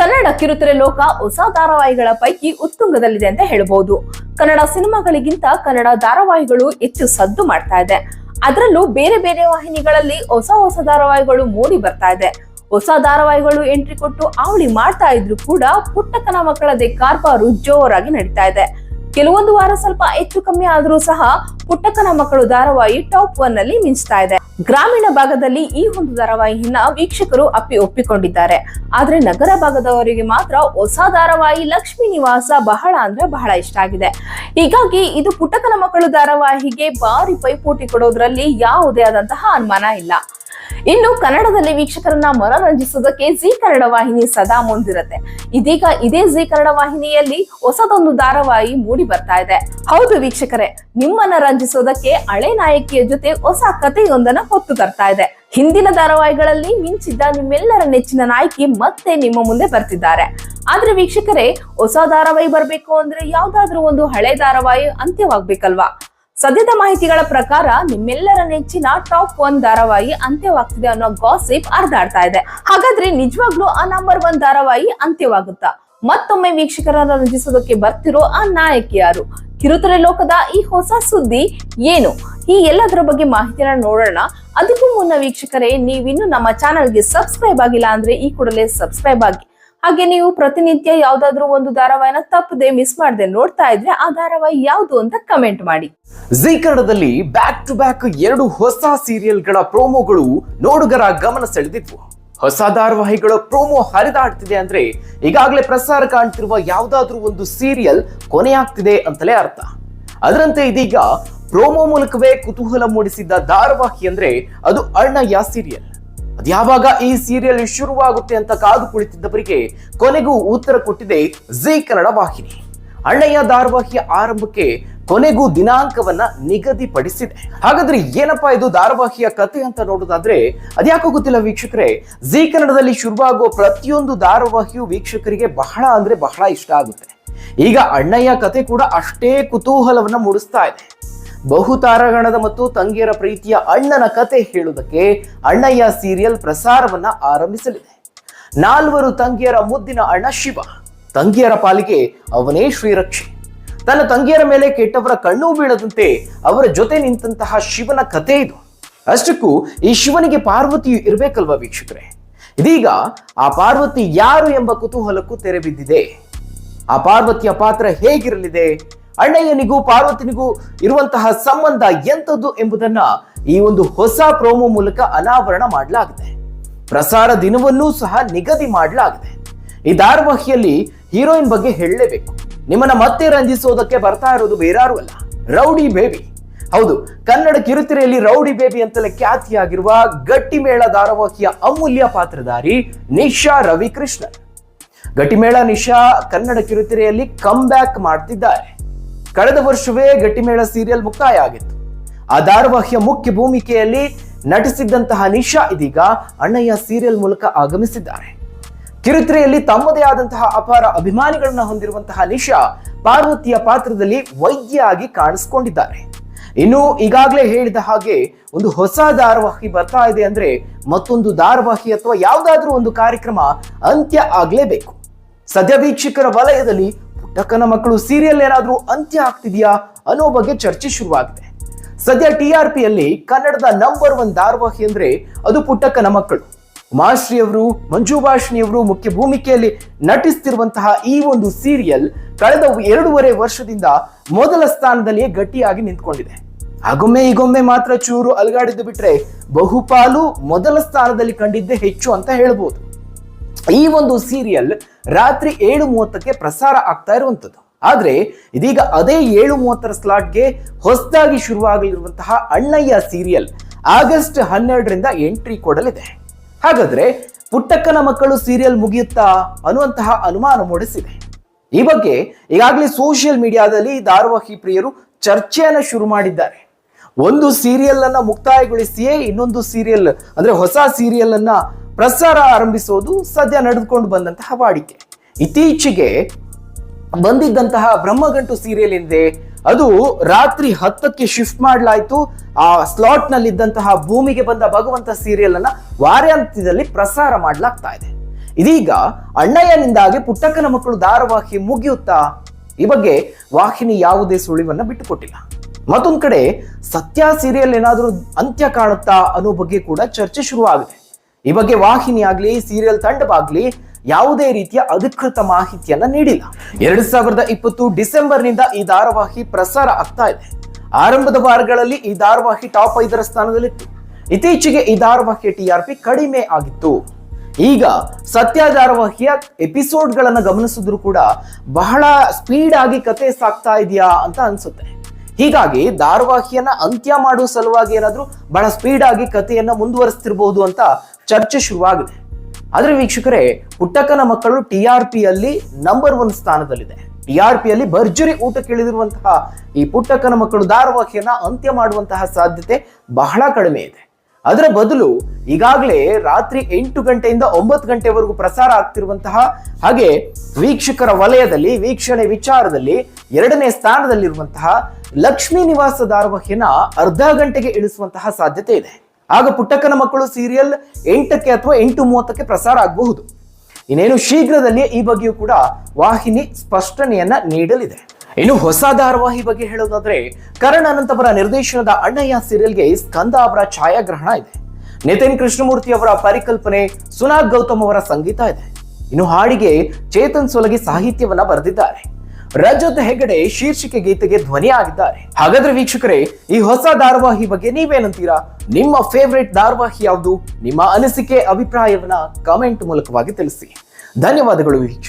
ಕನ್ನಡ ಕಿರುತೆರೆ ಲೋಕ ಹೊಸ ಧಾರಾವಾಹಿಗಳ ಪೈಕಿ ಉತ್ತುಂಗದಲ್ಲಿದೆ ಅಂತ ಹೇಳಬಹುದು ಕನ್ನಡ ಸಿನಿಮಾಗಳಿಗಿಂತ ಕನ್ನಡ ಧಾರಾವಾಹಿಗಳು ಹೆಚ್ಚು ಸದ್ದು ಮಾಡ್ತಾ ಇದೆ. ಅದರಲ್ಲೂ ಬೇರೆ ಬೇರೆ ವಾಹಿನಿಗಳಲ್ಲಿ ಹೊಸ ಹೊಸ ಧಾರಾವಾಹಿಗಳು ಮೂಡಿ ಬರ್ತಾ ಇದೆ. ಹೊಸ ಧಾರಾವಾಹಿಗಳು ಎಂಟ್ರಿ ಕೊಟ್ಟು ಅವಳಿ ಮಾಡ್ತಾ ಇದ್ರು ಕೂಡ ಪುಟ್ಟತನ ಮಕ್ಕಳದೇ ಕಾರ್ಬಾರು ಜೋರಾಗಿ ನಡೀತಾ ಇದೆ. ಕೆಲವೊಂದು ವಾರ ಸ್ವಲ್ಪ ಹೆಚ್ಚು ಕಮ್ಮಿ ಆದರೂ ಸಹ ಪುಟ್ಟಕ್ಕನ ಮಕ್ಕಳು ಧಾರಾವಾಹಿ ಟಾಪ್ ಒನ್ನಲ್ಲಿ ಮಿಂಚ್ತಾ ಇದೆ. ಗ್ರಾಮೀಣ ಭಾಗದಲ್ಲಿ ಈ ಒಂದು ಧಾರಾವಾಹಿಯನ್ನ ವೀಕ್ಷಕರು ಅಪ್ಪಿ ಒಪ್ಪಿಕೊಂಡಿದ್ದಾರೆ. ಆದ್ರೆ ನಗರ ಭಾಗದವರಿಗೆ ಮಾತ್ರ ಹೊಸ ಧಾರಾವಾಹಿ ಲಕ್ಷ್ಮೀ ನಿವಾಸ ಬಹಳ ಅಂದ್ರೆ ಬಹಳ ಇಷ್ಟ ಆಗಿದೆ. ಹೀಗಾಗಿ ಇದು ಪುಟ್ಟಕ್ಕನ ಮಕ್ಕಳು ಧಾರಾವಾಹಿಗೆ ಭಾರಿ ಪೈಪೋಟಿ ಕೊಡೋದ್ರಲ್ಲಿ ಯಾವುದೇ ಆದಂತಹ ಅನುಮಾನ ಇಲ್ಲ. ಇನ್ನು ಕನ್ನಡದಲ್ಲಿ ವೀಕ್ಷಕರನ್ನ ಮನರಂಜಿಸೋದಕ್ಕೆ ಜಿ ಕನ್ನಡ ವಾಹಿನಿ ಸದಾ ಮುಂದಿರುತ್ತೆ. ಇದೀಗ ಇದೇ ಜಿ ಕನ್ನಡ ವಾಹಿನಿಯಲ್ಲಿ ಹೊಸದೊಂದು ಧಾರಾವಾಹಿ ಮೂಡಿ ಬರ್ತಾ ಇದೆ. ಹೌದು ವೀಕ್ಷಕರೇ, ನಿಮ್ಮನ್ನ ರಂಜಿಸೋದಕ್ಕೆ ಹಳೆ ನಾಯಕಿಯ ಜೊತೆ ಹೊಸ ಕಥೆಯೊಂದನ್ನ ಹೊತ್ತು ತರ್ತಾ ಇದೆ. ಹಿಂದಿನ ಧಾರಾವಾಹಿಗಳಲ್ಲಿ ಮಿಂಚಿದ್ದ ನಿಮ್ಮೆಲ್ಲರ ನೆಚ್ಚಿನ ನಾಯಕಿ ಮತ್ತೆ ನಿಮ್ಮ ಮುಂದೆ ಬರ್ತಿದ್ದಾರೆ. ಆದ್ರೆ ವೀಕ್ಷಕರೇ, ಹೊಸ ಧಾರಾವಾಹಿ ಬರ್ಬೇಕು ಅಂದ್ರೆ ಯಾವ್ದಾದ್ರೂ ಒಂದು ಹಳೆ ಧಾರಾವಾಹಿ ಅಂತ್ಯವಾಗ್ಬೇಕಲ್ವಾ? ಸದ್ಯದ ಮಾಹಿತಿಗಳ ಪ್ರಕಾರ ನಿಮ್ಮೆಲ್ಲರ ನೆಚ್ಚಿನ ಟಾಪ್ ಒನ್ ಧಾರಾವಾಹಿ ಅಂತ್ಯವಾಗ್ತಿದೆ ಅನ್ನೋ ಗಾಸಿಪ್ ಅರ್ಧಾಡ್ತಾ ಇದೆ. ಹಾಗಾದ್ರೆ ನಿಜವಾಗ್ಲೂ ಆ ನಂಬರ್ ಒನ್ ಧಾರಾವಾಹಿ ಅಂತ್ಯವಾಗುತ್ತಾ? ಮತ್ತೊಮ್ಮೆ ವೀಕ್ಷಕರನ್ನು ರಂಜಿಸೋದಕ್ಕೆ ಬರ್ತಿರೋ ಆ ನಾಯಕಿ ಯಾರು? ಕಿರುತೆರೆ ಲೋಕದ ಈ ಹೊಸ ಸುದ್ದಿ ಏನು? ಈ ಎಲ್ಲದರ ಬಗ್ಗೆ ಮಾಹಿತಿನ ನೋಡೋಣ. ಅದಕ್ಕೂ ಮುನ್ನ ವೀಕ್ಷಕರೇ, ನೀವಿನ್ನು ನಮ್ಮ ಚಾನಲ್ಗೆ ಸಬ್ಸ್ಕ್ರೈಬ್ ಆಗಿಲ್ಲ ಅಂದ್ರೆ ಈ ಕೂಡಲೇ ಸಬ್ಸ್ಕ್ರೈಬ್ ಆಗಿ. ಹಾಗೆ ನೀವು ಪ್ರತಿನಿತ್ಯ ಯಾವ್ದಾದ್ರು ಒಂದು ಧಾರಾವಾಹಿನ ತಪ್ಪದೆ ಮಿಸ್ ಮಾಡದೆ ನೋಡ್ತಾ ಇದ್ರೆ ಆ ಧಾರಾವಾಹಿ ಯಾವುದು ಅಂತ ಕಮೆಂಟ್ ಮಾಡಿ. ಜಿ ಕನ್ನಡದಲ್ಲಿ ಬ್ಯಾಕ್ ಟು ಬ್ಯಾಕ್ ಎರಡು ಹೊಸ ಸೀರಿಯಲ್ಗಳ ಪ್ರೋಮೋಗಳು ನೋಡುಗರ ಗಮನ ಸೆಳೆದಿದ್ವು. ಹೊಸ ಧಾರಾವಾಹಿಗಳ ಪ್ರೋಮೋ ಹರಿದಾಡ್ತಿದೆ ಅಂದ್ರೆ ಈಗಾಗಲೇ ಪ್ರಸಾರ ಕಾಣ್ತಿರುವ ಯಾವ್ದಾದ್ರೂ ಒಂದು ಸೀರಿಯಲ್ ಕೊನೆಯಾಗ್ತಿದೆ ಅಂತಲೇ ಅರ್ಥ. ಅದರಂತೆ ಇದೀಗ ಪ್ರೋಮೋ ಮೂಲಕವೇ ಕುತೂಹಲ ಮೂಡಿಸಿದ್ದ ಧಾರಾವಾಹಿ ಅಂದ್ರೆ ಅದು ಅಣ್ಣಯ್ಯ ಸೀರಿಯಲ್ ಅದ್ಯಾವಾಗ ಈ ಸೀರಿಯಲ್ ಶುರುವಾಗುತ್ತೆ ಅಂತ ಕಾದು ಕುಳಿತಿದ್ದವರಿಗೆ ಕೊನೆಗೂ ಉತ್ತರ ಕೊಟ್ಟಿದೆ ಜಿ ಕನ್ನಡ ವಾಹಿನಿ. ಅಣ್ಣಯ್ಯ ಧಾರಾವಾಹಿಯ ಆರಂಭಕ್ಕೆ ಕೊನೆಗೂ ದಿನಾಂಕವನ್ನ ನಿಗದಿಪಡಿಸಿದೆ. ಹಾಗಾದ್ರೆ ಏನಪ್ಪಾ ಇದು ಧಾರಾವಾಹಿಯ ಕತೆ ಅಂತ ನೋಡೋದಾದ್ರೆ, ಅದ್ಯಾಕೋ ಗೊತ್ತಿಲ್ಲ ವೀಕ್ಷಕರೇ, ಜಿ ಕನ್ನಡದಲ್ಲಿ ಶುರುವಾಗುವ ಪ್ರತಿಯೊಂದು ಧಾರಾವಾಹಿಯು ವೀಕ್ಷಕರಿಗೆ ಬಹಳ ಅಂದ್ರೆ ಬಹಳ ಇಷ್ಟ ಆಗುತ್ತೆ. ಈಗ ಅಣ್ಣಯ್ಯ ಕತೆ ಕೂಡ ಅಷ್ಟೇ ಕುತೂಹಲವನ್ನ ಮೂಡಿಸ್ತಾ ಇದೆ. ಬಹುತಾರಗಣದ ಮತ್ತು ತಂಗಿಯರ ಪ್ರೀತಿಯ ಅಣ್ಣನ ಕತೆ ಹೇಳುವುದಕ್ಕೆ ಅಣ್ಣಯ್ಯ ಸೀರಿಯಲ್ ಪ್ರಸಾರವನ್ನ ಆರಂಭಿಸಲಿದೆ. ನಾಲ್ವರು ತಂಗಿಯರ ಮುದ್ದಿನ ಅಣ್ಣ ಶಿವ, ತಂಗಿಯರ ಪಾಲಿಗೆ ಅವನೇ ಶ್ರೀರಕ್ಷೆ. ತನ್ನ ತಂಗಿಯರ ಮೇಲೆ ಕೆಟ್ಟವರ ಕಣ್ಣು ಬೀಳದಂತೆ ಅವರ ಜೊತೆ ನಿಂತಹ ಶಿವನ ಕತೆ ಇದು. ಅಷ್ಟಕ್ಕೂ ಈ ಶಿವನಿಗೆ ಪಾರ್ವತಿಯು ಇರಬೇಕಲ್ವಾ ವೀಕ್ಷಕರೇ? ಇದೀಗ ಆ ಪಾರ್ವತಿ ಯಾರು ಎಂಬ ಕುತೂಹಲಕ್ಕೂ ತೆರೆ ಬಿದ್ದಿದೆ. ಆ ಪಾರ್ವತಿಯ ಪಾತ್ರ ಹೇಗಿರಲಿದೆ? ಅಣ್ಣಯ್ಯನಿಗೂ ಪಾರ್ವತಿನಿಗೂ ಇರುವಂತಹ ಸಂಬಂಧ ಎಂಥದ್ದು ಎಂಬುದನ್ನ ಈ ಒಂದು ಹೊಸ ಪ್ರೋಮೋ ಮೂಲಕ ಅನಾವರಣ ಮಾಡಲಾಗಿದೆ. ಪ್ರಸಾರ ದಿನವನ್ನೂ ಸಹ ನಿಗದಿ ಮಾಡಲಾಗಿದೆ. ಈ ಧಾರಾವಾಹಿಯಲ್ಲಿ ಹೀರೋಯಿನ್ ಬಗ್ಗೆ ಹೇಳಲೇಬೇಕು. ನಿಮ್ಮನ್ನ ಮತ್ತೆ ರಂಜಿಸೋದಕ್ಕೆ ಬರ್ತಾ ಇರೋದು ಬೇರಾರು ಅಲ್ಲ, ರೌಡಿ ಬೇಬಿ. ಹೌದು, ಕನ್ನಡ ಕಿರುತೆರೆಯಲ್ಲಿ ರೌಡಿ ಬೇಬಿ ಅಂತಲೇ ಖ್ಯಾತಿಯಾಗಿರುವ ಗಟ್ಟಿಮೇಳ ಧಾರಾವಾಹಿಯ ಅಮೂಲ್ಯ ಪಾತ್ರಧಾರಿ ನಿಶಾ ರವಿಕೃಷ್ಣ ಗಟ್ಟಿಮೇಳ ನಿಶಾ ಕನ್ನಡ ಕಿರುತೆರೆಯಲ್ಲಿ ಕಮ್ ಬ್ಯಾಕ್ ಮಾಡ್ತಿದ್ದಾರೆ. ಕಳೆದ ವರ್ಷವೇ ಗಟ್ಟಿಮೇಳ ಸೀರಿಯಲ್ ಮುಕ್ತಾಯ ಆಗಿತ್ತು. ಆ ಧಾರಾವಾಹಿಯ ಮುಖ್ಯ ಭೂಮಿಕೆಯಲ್ಲಿ ನಟಿಸಿದ್ದಂತಹ ನಿಶಾ ಇದೀಗ ಅಣ್ಣಯ್ಯ ಸೀರಿಯಲ್ ಮೂಲಕ ಆಗಮಿಸಿದ್ದಾರೆ. ಕಿರುತೆರೆಯಲ್ಲಿ ತಮ್ಮದೇ ಆದಂತಹ ಅಪಾರ ಅಭಿಮಾನಿಗಳನ್ನ ಹೊಂದಿರುವಂತಹ ನಿಶಾ ಪಾರ್ವತಿಯ ಪಾತ್ರದಲ್ಲಿ ವೈದ್ಯ ಆಗಿ ಕಾಣಿಸ್ಕೊಂಡಿದ್ದಾರೆ. ಇನ್ನು ಈಗಾಗಲೇ ಹೇಳಿದ ಹಾಗೆ ಒಂದು ಹೊಸ ಧಾರಾವಾಹಿ ಬರ್ತಾ ಇದೆ ಅಂದ್ರೆ ಮತ್ತೊಂದು ಧಾರಾವಾಹಿ ಅಥವಾ ಯಾವುದಾದ್ರೂ ಒಂದು ಕಾರ್ಯಕ್ರಮ ಅಂತ್ಯ ಆಗ್ಲೇಬೇಕು. ಸದ್ಯ ವೀಕ್ಷಕರ ವಲಯದಲ್ಲಿ ಪುಟ್ಟಕ್ಕನ ಮಕ್ಕಳು ಸೀರಿಯಲ್ ಏನಾದರೂ ಅಂತ್ಯ ಆಗ್ತಿದೆಯಾ ಅನ್ನೋ ಬಗ್ಗೆ ಚರ್ಚೆ ಶುರುವಾಗಿದೆ. ಸದ್ಯ ಟಿ ಆರ್ ಪಿಯಲ್ಲಿ ಕನ್ನಡದ ನಂಬರ್ ಒನ್ ಧಾರಾವಾಹಿ ಅಂದ್ರೆ ಅದು ಪುಟ್ಟಕ್ಕನ ಮಕ್ಕಳು. ಉಮಾಶ್ರೀ ಅವರು ಮಂಜು ಮುಖ್ಯ ಭೂಮಿಕೆಯಲ್ಲಿ ನಟಿಸ್ತಿರುವಂತಹ ಈ ಒಂದು ಸೀರಿಯಲ್ ಕಳೆದ ಎರಡೂವರೆ ವರ್ಷದಿಂದ ಮೊದಲ ಸ್ಥಾನದಲ್ಲಿಯೇ ಗಟ್ಟಿಯಾಗಿ ನಿಂತ್ಕೊಂಡಿದೆ. ಆಗೊಮ್ಮೆ ಈಗೊಮ್ಮೆ ಮಾತ್ರ ಚೂರು ಅಲುಗಾಡಿದ್ದು ಬಿಟ್ರೆ ಬಹುಪಾಲು ಮೊದಲ ಸ್ಥಾನದಲ್ಲಿ ಕಂಡಿದ್ದೇ ಹೆಚ್ಚು ಅಂತ ಹೇಳ್ಬೋದು. ಈ ಒಂದು ಸೀರಿಯಲ್ ರಾತ್ರಿ ಏಳು ಮೂವತ್ತಕ್ಕೆ ಪ್ರಸಾರ ಆಗ್ತಾ ಇರುವಂಥದ್ದು. ಆದ್ರೆ, ಇದೀಗ ಅದೇ ಏಳು ಮೂವತ್ತರ ಸ್ಲಾಟ್ಗೆ ಹೊಸದಾಗಿ ಶುರುವಾಗಲಿರುವಂತಹ ಅಣ್ಣಯ್ಯ ಸೀರಿಯಲ್ ಆಗಸ್ಟ್ ಹನ್ನೆರಡರಿಂದ ಎಂಟ್ರಿ ಕೊಡಲಿದೆ. ಹಾಗಾದ್ರೆ, ಪುಟ್ಟಕ್ಕನ ಮಕ್ಕಳು ಸೀರಿಯಲ್ ಮುಗಿಯುತ್ತಾ ಅನ್ನುವಂತಹ ಅನುಮಾನ ಮೂಡಿಸಿದೆ. ಈ ಬಗ್ಗೆ ಈಗಾಗಲೇ ಸೋಷಿಯಲ್ ಮೀಡಿಯಾದಲ್ಲಿ ಧಾರವಾಹಿ ಪ್ರಿಯರು ಚರ್ಚೆಯನ್ನು ಶುರು ಮಾಡಿದ್ದಾರೆ. ಒಂದು ಸೀರಿಯಲ್ ಅನ್ನ ಮುಕ್ತಾಯಗೊಳಿಸಿಯೇ ಇನ್ನೊಂದು ಸೀರಿಯಲ್ ಅಂದ್ರೆ ಹೊಸ ಸೀರಿಯಲ್ ಅನ್ನ ಪ್ರಸಾರ ಆರಂಭಿಸೋದು ಸದ್ಯ ನಡೆದುಕೊಂಡು ಬಂದಂತಹ ವಾಡಿಕೆ. ಇತ್ತೀಚೆಗೆ ಬಂದಿದ್ದಂತಹ ಬ್ರಹ್ಮಗಂಟು ಸೀರಿಯಲ್ ಎಂದೇ ಅದು ರಾತ್ರಿ ಹತ್ತಕ್ಕೆ ಶಿಫ್ಟ್ ಮಾಡಲಾಯಿತು. ಆ ಸ್ಲಾಟ್ ನಲ್ಲಿದ್ದಂತಹ ಭೂಮಿಗೆ ಬಂದ ಭಗವಂತ ಸೀರಿಯಲ್ ಅನ್ನ ವಾರಾಂತ್ಯದಲ್ಲಿ ಪ್ರಸಾರ ಮಾಡಲಾಗ್ತಾ ಇದೆ. ಇದೀಗ ಅಣ್ಣಯ್ಯನಿಂದಾಗಿ ಪುಟ್ಟಕ್ಕನ ಮಕ್ಕಳು ಧಾರಾವಾಹಿ ಮುಗಿಯುತ್ತಾ? ಈ ಬಗ್ಗೆ ವಾಹಿನಿ ಯಾವುದೇ ಸುಳಿವನ್ನ ಬಿಟ್ಟುಕೊಟ್ಟಿಲ್ಲ. ಮತ್ತೊಂದ್ ಕಡೆ ಸತ್ಯ ಸೀರಿಯಲ್ ಏನಾದರೂ ಅಂತ್ಯ ಕಾಣುತ್ತಾ ಅನ್ನೋ ಬಗ್ಗೆ ಕೂಡ ಚರ್ಚೆ ಶುರುವಾಗಿದೆ. ಈ ಬಗ್ಗೆ ವಾಹಿನಿ ಆಗ್ಲಿ ಸೀರಿಯಲ್ ತಂಡವಾಗ್ಲಿ ಯಾವುದೇ ರೀತಿಯ ಅಧಿಕೃತ ಮಾಹಿತಿಯನ್ನ ನೀಡಿಲ್ಲ. ಎರಡ್ ಸಾವಿರದ ಇಪ್ಪತ್ತು ಡಿಸೆಂಬರ್ನಿಂದ ಈ ಧಾರಾವಾಹಿ ಪ್ರಸಾರ ಆಗ್ತಾ ಇದೆ. ಆರಂಭದ ವಾರಗಳಲ್ಲಿ ಈ ಧಾರಾವಾಹಿ ಟಾಪ್ ಐದರ ಸ್ಥಾನದಲ್ಲಿತ್ತು. ಇತ್ತೀಚೆಗೆ ಈ ಧಾರಾವಾಹಿಯ ಟಿಆರ್ಪಿ ಕಡಿಮೆ ಆಗಿತ್ತು. ಈಗ ಸತ್ಯ ಧಾರಾವಾಹಿಯ ಎಪಿಸೋಡ್ಗಳನ್ನು ಗಮನಿಸಿದ್ರು ಕೂಡ ಬಹಳ ಸ್ಪೀಡ್ ಆಗಿ ಕತೆ ಸಾಕ್ತಾ ಇದೆಯಾ ಅಂತ ಅನ್ಸುತ್ತೆ. ಹೀಗಾಗಿ ಧಾರವಾಹಿಯನ್ನ ಅಂತ್ಯ ಮಾಡುವ ಸಲುವಾಗಿ ಏನಾದರೂ ಬಹಳ ಸ್ಪೀಡ್ ಆಗಿ ಕಥೆಯನ್ನ ಮುಂದುವರಿಸ್ತಿರ್ಬೋದು ಅಂತ ಚರ್ಚೆ ಶುರುವಾಗಿದೆ. ಆದ್ರೆ ವೀಕ್ಷಕರೇ ಪುಟ್ಟಕ್ಕನ ಮಕ್ಕಳು ಟಿ ಆರ್ ಪಿಯಲ್ಲಿ ನಂಬರ್ ಒನ್ ಸ್ಥಾನದಲ್ಲಿದೆ. ಟಿ ಆರ್ ಪಿಯಲ್ಲಿ ಭರ್ಜರಿ ಊಟಕ್ಕೆ ಇಳಿದಿರುವಂತಹ ಈ ಪುಟ್ಟಕ್ಕನ ಮಕ್ಕಳು ಧಾರವಾಹಿಯನ್ನ ಅಂತ್ಯ ಮಾಡುವಂತಹ ಸಾಧ್ಯತೆ ಬಹಳ ಕಡಿಮೆ ಇದೆ. ಅದರ ಬದಲು ಈಗಾಗಲೇ ರಾತ್ರಿ ಎಂಟು ಗಂಟೆಯಿಂದ ಒಂಬತ್ತು ಗಂಟೆವರೆಗೂ ಪ್ರಸಾರ ಆಗ್ತಿರುವಂತಹ ಹಾಗೆ ವೀಕ್ಷಕರ ವಲಯದಲ್ಲಿ, ವೀಕ್ಷಣೆ ವಿಚಾರದಲ್ಲಿ ಎರಡನೇ ಸ್ಥಾನದಲ್ಲಿರುವಂತಹ ಲಕ್ಷ್ಮೀ ನಿವಾಸ ಧಾರಾವಾಹಿಯನ್ನ ಅರ್ಧ ಗಂಟೆಗೆ ಇಳಿಸುವಂತಹ ಸಾಧ್ಯತೆ ಇದೆ. ಆಗ ಪುಟ್ಟಕ್ಕನ ಮಕ್ಕಳು ಸೀರಿಯಲ್ ಎಂಟಕ್ಕೆ ಅಥವಾ ಎಂಟು ಮೂವತ್ತಕ್ಕೆ ಪ್ರಸಾರ ಆಗಬಹುದು. ಇನ್ನೇನು ಶೀಘ್ರದಲ್ಲಿಯೇ ಈ ಬಗ್ಗೆಯೂ ಕೂಡ ವಾಹಿನಿ ಸ್ಪಷ್ಟನೆಯನ್ನ ನೀಡಲಿದೆ. ಇನ್ನು ಹೊಸ ಧಾರಾವಾಹಿ ಬಗ್ಗೆ ಹೇಳೋದಾದ್ರೆ ಕರಣ್ ಅನಂತವರ ನಿರ್ದೇಶನದ ಅಣ್ಣಯ್ಯ ಸೀರಿಯಲ್ಗೆ ಸ್ಕಂದ ಅವರ ಛಾಯಾಗ್ರಹಣ ಇದೆ. ನಿತಿನ್ ಕೃಷ್ಣಮೂರ್ತಿ ಅವರ ಪರಿಕಲ್ಪನೆ, ಸುನಾಗ್ ಗೌತಮ್ ಅವರ ಸಂಗೀತ ಇದೆ. ಇನ್ನು ಹಾಡಿಗೆ ಚೇತನ್ ಸೊಲಗಿ ಸಾಹಿತ್ಯವನ್ನ ಬರೆದಿದ್ದಾರೆ. ರಜತ್ ಹೆಗಡೆ ಶೀರ್ಷಿಕೆ ಗೀತೆಗೆ ಧ್ವನಿ ಆಗಿದ್ದಾರೆ. ಹಾಗಾದ್ರೆ ವೀಕ್ಷಕರೇ, ಈ ಹೊಸ ಧಾರಾವಾಹಿ ಬಗ್ಗೆ ನೀವೇನಂತೀರಾ? ನಿಮ್ಮ ಫೇವರೇಟ್ ಧಾರಾವಾಹಿ ಯಾವುದು? ನಿಮ್ಮ ಅನಿಸಿಕೆ, ಅಭಿಪ್ರಾಯವನ್ನ ಕಮೆಂಟ್ ಮೂಲಕವಾಗಿ ತಿಳಿಸಿ. ಧನ್ಯವಾದಗಳು ವೀಕ್ಷಕ